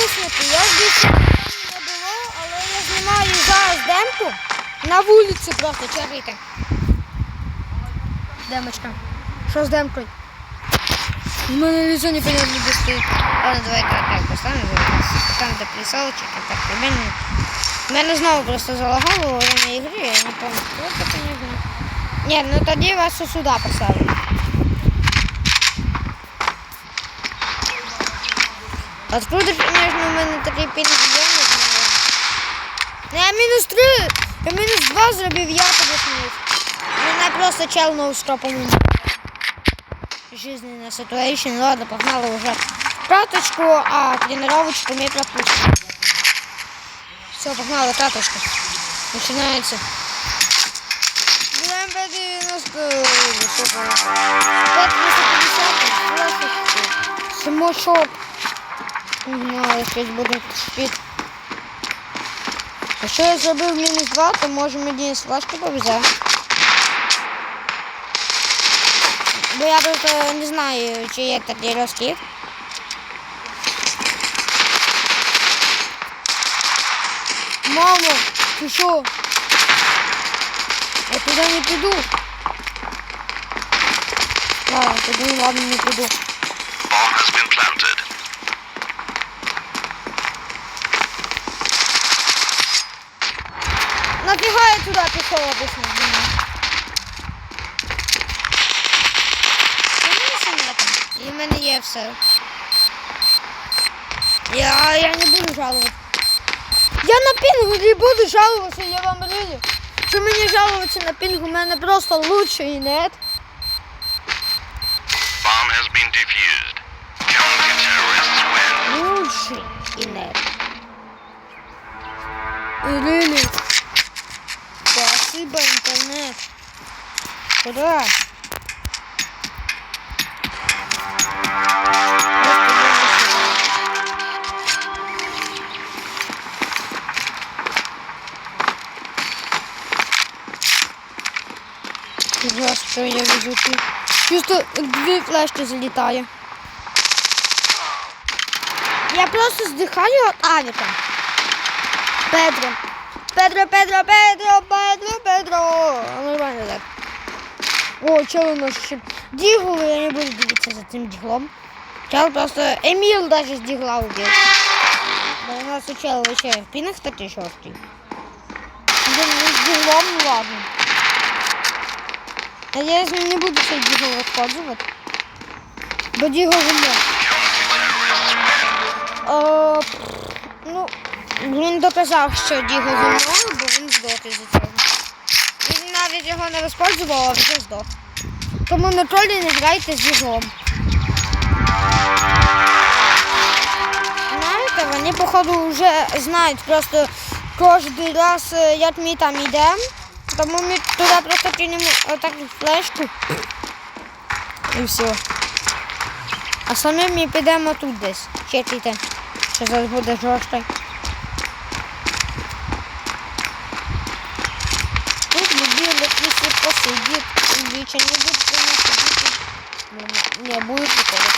підписники, я більше не було, але я знімаю зараз демку на вулиці просто чекайте. Демочка. Що з демкою? У мене лицо непонятно де стоїть. Ладно, давай так, так поставимо. Там де присалочек, так примерно. У мене знову просто залагало во время ігри, я не пам'ятаю, хто це не. Ні, ну тоді вас сюди поставлю. Откуда ж, конечно, у мене такий пінг є, не знаю. Не, я мінус три. Я мінус два зробив, я тобі сміюсь. Мене просто чел ноускопом. Жизненная ситуация. Ладно, погнали уже. Краточку, а тренировочку мы пропустим. Все, погнали, краточка. Начинается. БМП 90. 550, Самошоп. Погнали, щось буде спід. Якщо я зробив мінус 2, то може мені флешку повезе. Бо я просто не знаю, чи є такий розкид. Мамо, ти що? Я туди не піду. Ладно, тоді ладно не піду. Bomb has been planted. Туди пішов обично? І в мене є все. Я, я не буду жалувати. Я на пінгу не буду жалуватися, я вам говорю. Що мені жалуватися на пінг, у мене просто нет. Bomb has been defused. Counter-terrorists win. Лучший і. Ірини. Спасибо, інтернет. Куда? За що я везу ти? Чисто дві флешки залітає. Я просто здихаю від авіка. Педро. Педро, Педро, Педро, Педро, Педро. Нормально так. О, чого у нас ще? Дігл, я не буду дивитися за цим діглом. Чел просто Еміл даже з дігла убив. Бо у нас у чела вообще пінг такий шорсткий. Блин, ну з ділом, ну ладно. Надіюсь, він не буде цей дігл розходжувати. Бо діго гумно. О, ну, він доказав, що дігл гумно, бо він здох із цього. Він навіть його не розпользував, а вже здох. Тому на тролі не грайте з діглом. Знаєте, вони, походу, вже знають просто кожен раз, е, як ми там йдемо. Тому ми туди просто кинемо отак флешку. І все. А самі ми підемо тут десь. Чекайте, що зараз буде жорстко. більше не будуть вони сидіти. Не, не будуть ніколи.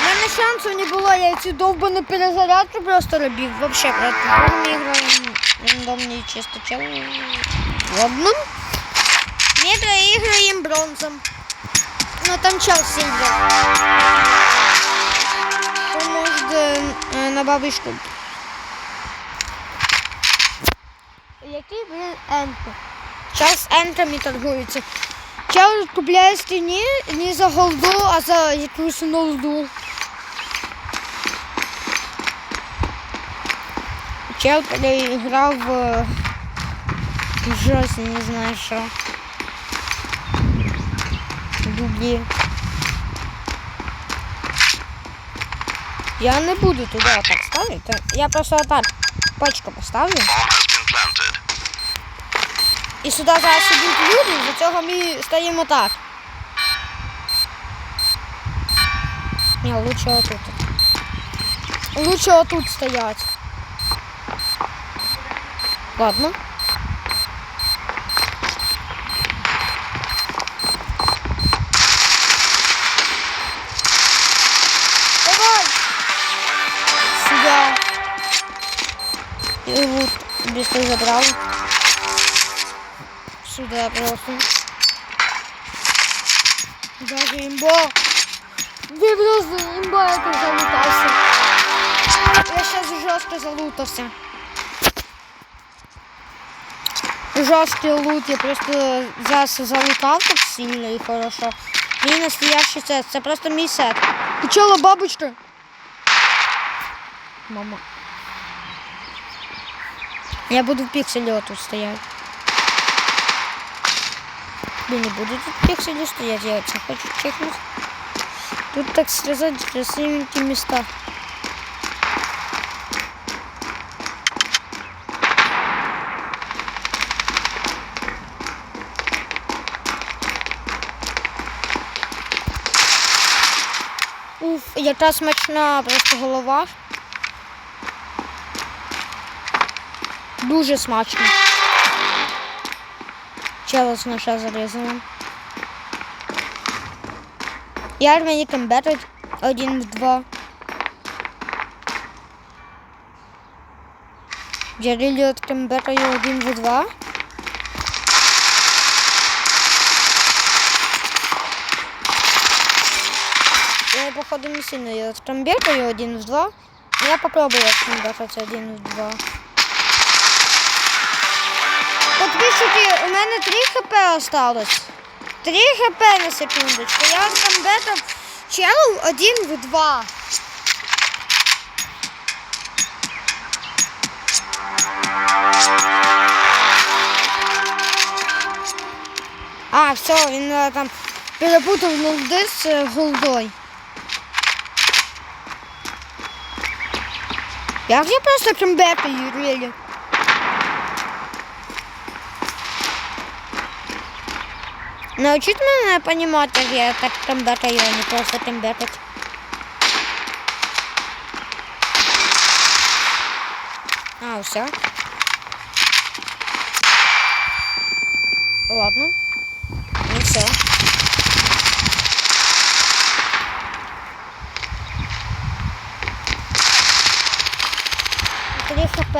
У мене шансу не було, я цю довбану перезарядку просто робив. Вообще, брат, мы играем рандомные чисто чел. Ладно. Ми проіграємо бронзом. Ну там чел сильвер. То может э, на бабушку. Який він енко? Сейчас энтрами торгуются. Чел купляє стіні не за голду, а за якусь нолду. Чел переиграл в жестко, не знаю что. Дуги. Я не буду туда так ставить. Я просто так пачку поставлю. І сюди зараз ідуть люди, і за цього ми стаємо так. Ні, лучше отут. Лучше отут стоять. Ладно. Давай! Сюда. И вот без забрал. Сюда просто. Даже имба. Ты просто имба это залутался. Я сейчас жестко залутался. Жорсткий лут, я просто зараз залутав так сильно і хорошо. Мій настоящий сет, це просто мій сет. Ты чела, бабочка? Мама. Я буду в пикселе вот тут стоять. Я не буду тут в пикселе стоять, я это хочу чекнуть. Тут, так сказать, красивенькие места. Уф, яка смачна просто голова. Дуже смачно. Челос наша зарізана. Я мені комбетить один в два. Джерілі от комбетаю один в два. Я, походу, не сильно ее комбетаю один в два. Я попробую комбетать один в два. Подписчики, у мене 3 хп осталось. 3 хп на секундочку. Я там бетав челу один в два. А, все, він е, там перепутав голди з е, голдой. Як я просто комбетаю, релі? Научить меня понимать, как я так комбатаю, а не просто комбатать. А, все. Ладно. Не все. Три хп.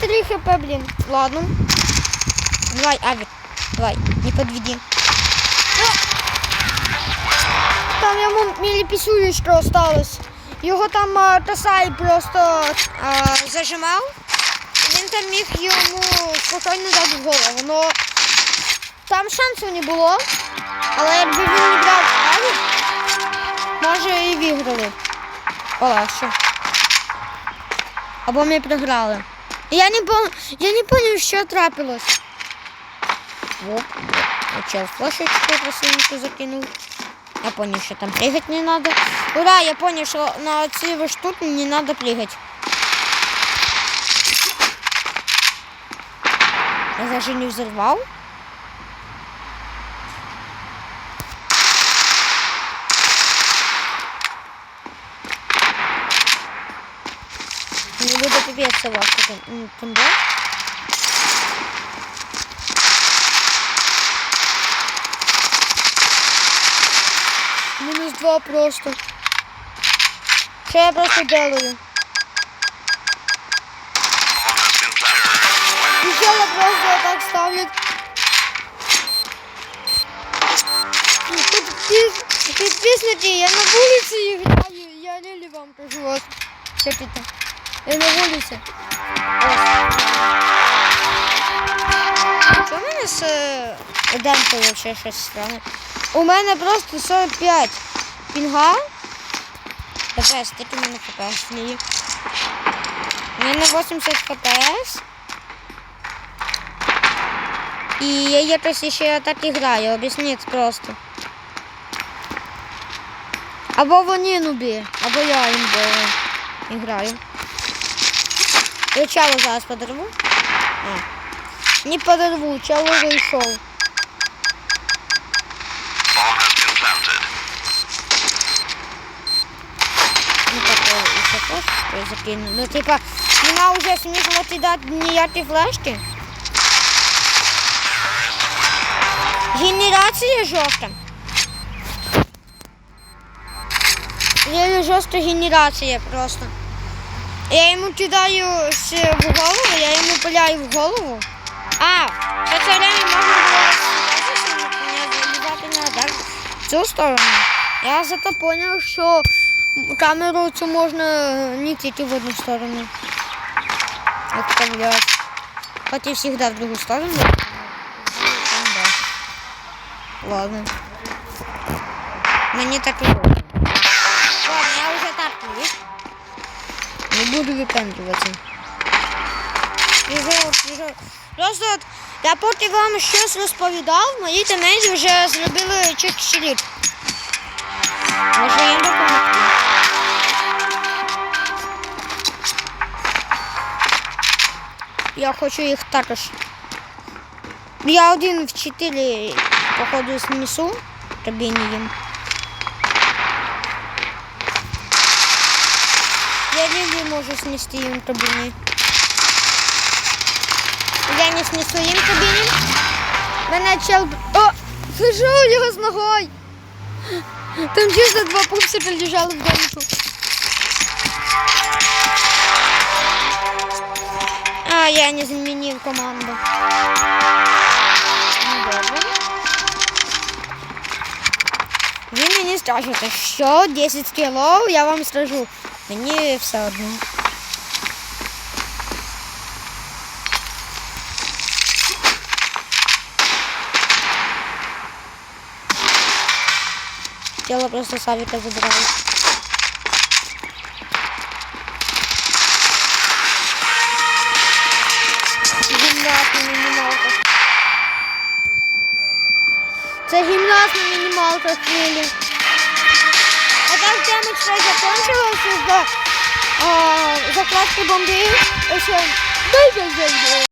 Три хп, блин. Ладно. Давай, Авик. Давай, не подведи. Там йому мілі пісюлечко осталось. Його там а, Тасай просто А, зажимав. Він там міг йому спокійно дати в голову. Но там шансу не було. Але якби він не брав Аві, може і виграли. полегше. Або ми програли. Я не пон... я не поняв, що трапилось. Оп, чел флешечку красивенько закинул. Я понял, что там прыгать не надо. Ура, я понял, что на эти вот штуки не надо прыгать. Я даже не взорвал. Не буду пипец вас, тем Мінус два просто. Що я просто делаю? Been planted. Просто так ставлять. Ну, Підписники, я на вулиці граю, я Лілі вам кажу. Чекайте. Я на вулиці. Що в мене з е, демкою взагалі щось странне? У мене просто 45 пінга. Давай, стільки в мене ні. У мене 80 ФПС. І я якось ще так і граю, об'ясніть просто. Або вони нубі, або я їм граю. Я чалу зараз подорву. Не подорву, чало вийшов. Bomb has been planted. Ну так, і ще флешку закину. Ну, типа, нема вже смисла кидати ніякі флешки. Генерація жовта. Є жорстка генерація просто. Я йому кидаю в голову, я йому пиляю в голову. А, це время можна було не забувати на цю сторону. Я зато зрозумів, що камеру цю можна не тільки в одну сторону. Отправлять. Хотя всегда в другую сторону. Ну, да. Ладно. Мне так и было. Ладно, я уже так привык. Не буду выпендриваться. Біжу, біжу. Просто от, я поки вам щось розповідав, мої тімейті вже зробили чек-щеліт. Може їм допомогти. Я хочу їх також. Я один в 4 походу снесу кабіні їм. Я Лілі можу снести їм кабіні. Я не снесу їм кабіні. Мене чел... О! Слышу його з ногою. Там чисто два пупсика лежали в домику. Я не змінив команду. Ну. Ви мені скажете, що 10 кіло, я вам скажу. Мені все одно. Тіло просто Савіка забирає. Гімнаст на мінімалках хвилі. А так тема все закончилася з закладки бомбей. Ось. Дай, дай, дай, дай.